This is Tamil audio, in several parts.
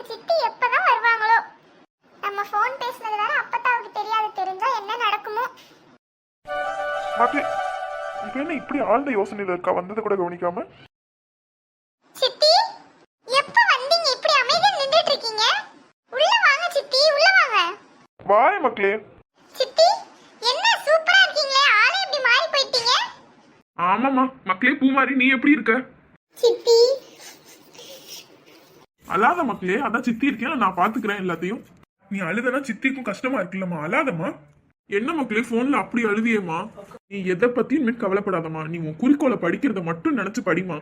இந்த சித்தி எப்பதான் வருவாங்களோ? நம்ம ஃபோன் பேசுனது வேற அப்பத்தாவுக்கு தெரியாது. தெரிஞ்சா என்ன நடக்குமோ? மக்களே இப்ப என்ன இப்படி ஆழ்ந்த யோசனையில இருக்கா? வந்ததை கூட கவனிக்காம? சித்தி எப்ப வந்தீங்க? இப்படி அமைதியா நின்னுட்டு இருக்கீங்க. உள்ள வாங்க சித்தி உள்ள வாங்க. வாய மக்களே. சித்தி என்ன சூப்பரா இருக்கீங்களே? ஆளே இப்படி மாறி போயிட்டீங்க. ஆமாமா மக்களே பூமாரி நீ எப்படி இருக்க சித்தி அழாத மக்களே அதான் சித்தி இருக்கேன் நான் பாத்துக்கிறேன் எல்லாத்தையும். நீ அழுதனா சித்திக்கும் கஷ்டமா இருக்குல்லம்மா அழாதம்மா. என்ன மக்களே போன்ல அப்படி அழுதியேம்மா. நீ எதை பத்தியும் இனிமேல் கவலைப்படாதம்மா. நீ உன் குறிக்கோளை படிக்கிறத மட்டும் நினைச்சு படிமா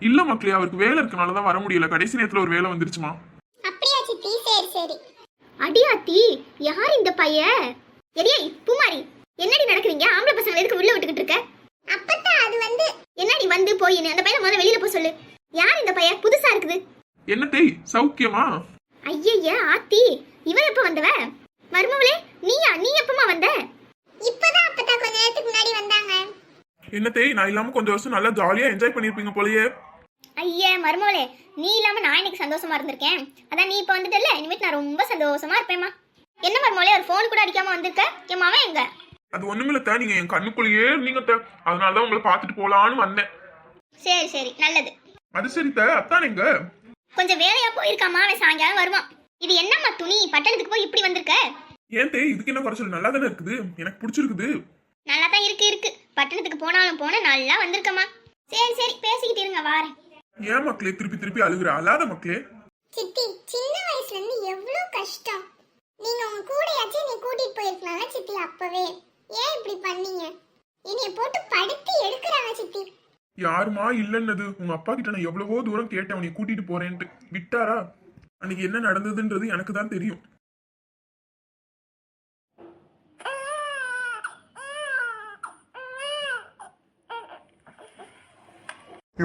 இல்ல மக்களே அவருக்கு வேலை இருக்கனால தான் வர முடியல. கடைசி நேரத்துல ஒரு வேலை வந்துருச்சுமா. அப்படியா சித்தி? சரி சரி. அடியாத்தி யார் இந்த பைய எடியே பூமாரி என்னடி நடக்குறீங்க? ஆம்பளை பசங்களை எதுக்கு உள்ள விட்டுக்கிட்டு இருக்க அப்பதான் அது வந்து என்னடி வந்து போயின்னு அந்த பையனை முதல்ல வெளியில போக சொல்லு. யார் இந்த பையன்? புதுசா இருக்குது. என்ன தேய் சௌக்கியமா? ஐயய்ய ஆத்தி இவன் எப்ப வந்தவ? மருமவளே நீயா? நீ எப்பமா வந்த? இப்பதான் அப்பத்தா கொஞ்ச நேரத்துக்கு முன்னாடி வந்தாங்க. என்ன தேய் நான் இல்லாம கொஞ்சம் வருஷம் நல்லா ஜாலியா என்ஜாய் பண்ணிருப்பீங்க போலயே. ஐயே மருமவளே நீ இல்லாம நான் இன்னைக்கு சந்தோஷமா இருந்திருக்கேன். அதான் நீ இப்ப வந்துட்டல இனிமேட்டு நான் ரொம்ப சந்தோஷமா இருப்பேம்மா. என்ன மருமவளே ஒரு ஃபோன் கூட அடிக்காம வந்திருக்க? என் மவன் எங்க? அது ஒண்ணுமில்ல நீங்க என் கண்ணுக்குள்ளேயே இருந்தீங்க தே அதனாலதான் உங்களை பார்த்துட்டு போலான்னு வந்தேன். சரி சரி நல்லது. அது சரி தே அத்தான் எங்க? கொஞ்சம் வேலையா போயிருக்காமா அவன் சாயங்காலம் வருவான். இது என்னம்மா துணி? பட்டணத்துக்கு போய் இப்படி வந்திருக்க? ஏன் தே இதுக்கு என்ன குறைச்சல் நல்லா தானே இருக்குது. எனக்கு பிடிச்சிருக்குது. நல்லா தான் இருக்கு இருக்கு. பட்டணத்துக்கு போனாலும் போன நல்லா வந்திருக்கம்மா. சரி சரி பேசிக்கிட்டு இருங்க வாரேன். ஏன் மக்களே திருப்பி திருப்பி அழுகுற? அழாத மக்களே. சித்தி சின்ன வயசுல இருந்து எவ்வளவு கஷ்டம். நீங்க உங்க கூடயாச்சும் நீ கூட்டிட்டு போயிருக்கலாம்ல சித்தி அப்பவே. ஏன் இப்படி பண்ணீங்க? என்னைய போட்டு படுத்தி எடுக்கிறாங்க சித்தி. யாருமா இல்லைன்னது? உங்க அப்பா கிட்ட நான் எவ்வளவோ தூரம் கேட்டேன். உன்னை கூட்டிட்டு போறேன்ட்டு. விட்டாரா? அன்னைக்கு என்ன நடந்ததுன்றது எனக்கு தான் தெரியும்.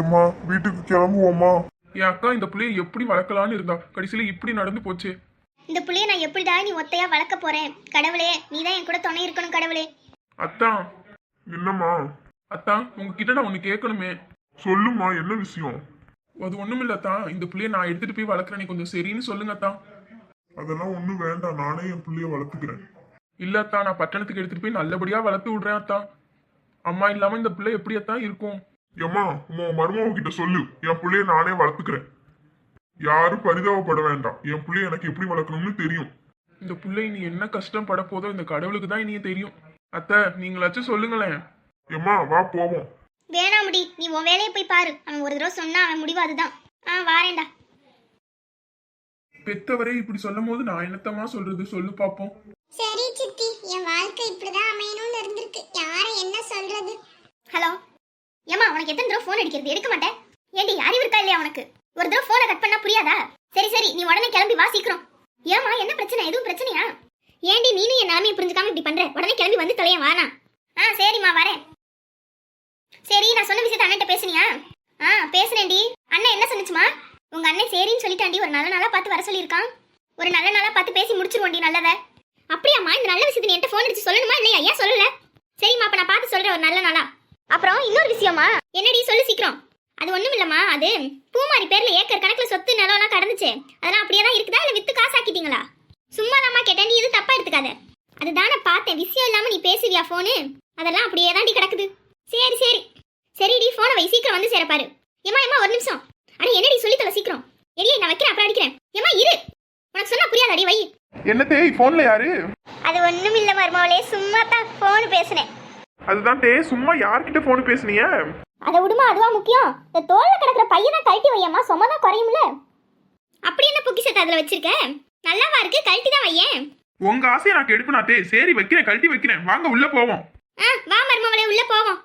எம்மா வீட்டுக்கு கிளம்புவோம்மா. என் அக்கா இந்த பிள்ளைய எப்படி வளர்க்கலான்னு இருந்தா? கடைசியில இப்படி நடந்து போச்சு. இந்த புள்ளைய நான் எப்படிடா நீ ஒத்தையா வளர்க்க போறேன்? கடவுளே நீ தான் என் கூட துணை இருக்கணும் கடவுளே. அத்தான். என்னம்மா? அத்தான் உங்ககிட்ட நான் ஒண்ணு கேட்கணுமே. சொல்லுமா என்ன விஷயம்? அது ஒண்ணுமில்ல அத்தான் இந்த பிள்ளைய நான் எடுத்துட்டு போய் வளர்க்குறேன். நீ கொஞ்சம் சரின்னு சொல்லுங்க அத்தான் அதெல்லாம் ஒண்ணும் வேண்டாம். நானே என் பிள்ளைய வளர்த்துக்கிறேன். இல்ல அத்தான் நான் பட்டணத்துக்கு எடுத்துட்டு போய் நல்லபடியா வளர்த்து விடுறேன் அத்தான் அம்மா இல்லாம இந்த பிள்ளை எப்படி அத்தான் இருக்கும்? எம்மா உன் மருமக கிட்ட சொல்லு. என் பிள்ளைய நானே வளர்த்துக்கிறேன். யாரும் பரிதாபப்பட வேண்டாம். என் பிள்ளைய எனக்கு எப்படி வளர்க்கணும்னு தெரியும். இந்த பிள்ளை நீ என்ன கஷ்டம் பட போதோ இந்த கடவுளுக்கு தான் இனியே தெரியும். அத்தை நீங்களாச்சும் சொல்லுங்களேன். எம்மா வா போவோம். வேணாமுடி நீ உன் வேலையை போய் பாரு. அவன் ஒரு தடவை சொன்னா அவன் முடிவு அதுதான். ஆ வாரேன்டா. பெத்தவரே இப்படி சொல்லும் போது நான் என்னத்தமா சொல்றது? சொல்லு பாப்போம். சரி சித்தி. என் வாழ்க்கை இப்படிதான் அமையணும்னு இருந்திருக்கு. யாரை என்ன சொல்றது? ஹலோ? ஏமா உனக்கு எத்தனை தடவை ஃபோன் அடிக்கிறது? எடுக்க மாட்டேன். ஏண்டி அறிவு இருக்கா இல்லையா உனக்கு? ஒரு தடவை ஃபோனை கட் பண்ணா புரியாதா? சரி சரி. நீ உடனே கிளம்பி வா சீக்கிரம். ஏமா என்ன பிரச்சனை? எதுவும் பிரச்சனையா? ஏண்டி நீனும் என் நிலைமையை புரிஞ்சுக்காம இப்படி பண்ற? உடனே கிளம்பி வந்து தொலையன் வானா ஆ சரிம்மா வரேன் சரி நான் சொன்ன விஷயத்த அண்ணன்ட்ட பேசுனியா ஆ பேசுறேன்டி அண்ணன் என்ன சொன்னுச்சுமா உங்க அண்ணன் சரின்னு சொல்லிட்டாண்டி ஒரு நல்ல நாளா பார்த்து வர சொல்லியிருக்கான். ஒரு நல்ல நாளா பார்த்து பேசி முடிச்சிருவோண்டி நல்லத. அப்படியாம்மா இந்த நல்ல விஷயத்தை என்கிட்ட ஃபோன் அடிச்சு சொல்லணுமா இல்லையா? ஏன் சொல்லல? சரிம்மா அப்போ நான் பார்த்து சொல்கிறேன் ஒரு நல்ல நாளா. அப்புறம் இன்னொரு விஷயமா? என்னடி சொல்லு சீக்கிரம். அது ஒன்றும் இல்லைம்மா அது பூமாரி பேர்ல ஏக்கர் கணக்கில் சொத்து நிலம்லாம் கடந்துச்சு. அதெல்லாம் அப்படியே தான் இருக்குதா? இல்லை விற்று காசாக்கிட்டீங்களா? சும்மா கேட்டேன் நீ இது தப்பாக எடுத்துக்காத. அதுதான் நான் பார்த்தேன் விஷயம் இல்லாமல் நீ பேசுவியா ஃபோனு அதெல்லாம் அப்படியே தாண்டி கிடக்குது. சரி சரி. சரிடி ஃபோனை வை சீக்கிரம் வந்து சேரப்பாரு ஏமா ஏமா ஒரு நிமிஷம். அட என்னடி சொல்லி சீக்கிரம்? எடியே நான் வைக்கிறேன் அப்புறம் அடிக்கிறேன். ஏமா இரு. உனக்கு சொன்னா புரியாதடி வை. என்ன தேய் போன்ல யாரு? அது ஒண்ணும் இல்ல மருமவளே சும்மா தான் போன் பேசுனேன். அதுதான் தே சும்மா யார்கிட்ட போன் பேசுனீங்க? அதை விடுமா அதுவா முக்கியம்? இந்த தோல்ல கிடக்குற பையனை கழட்டி வையம்மா சும்மா தான் குறையும்ல. அப்படி என்ன பொக்கிஷத்தை அதுல வச்சிருக்க? நல்லாவா இருக்கு? கழட்டி தான் வையேன். உங்க ஆசையை நான் கெடுப்பேனா தே? சரி வைக்கிறேன் கழட்டி வைக்கிறேன். வாங்க உள்ள போவோம். ஆ வா மருமவளே உள்ள போவோம்.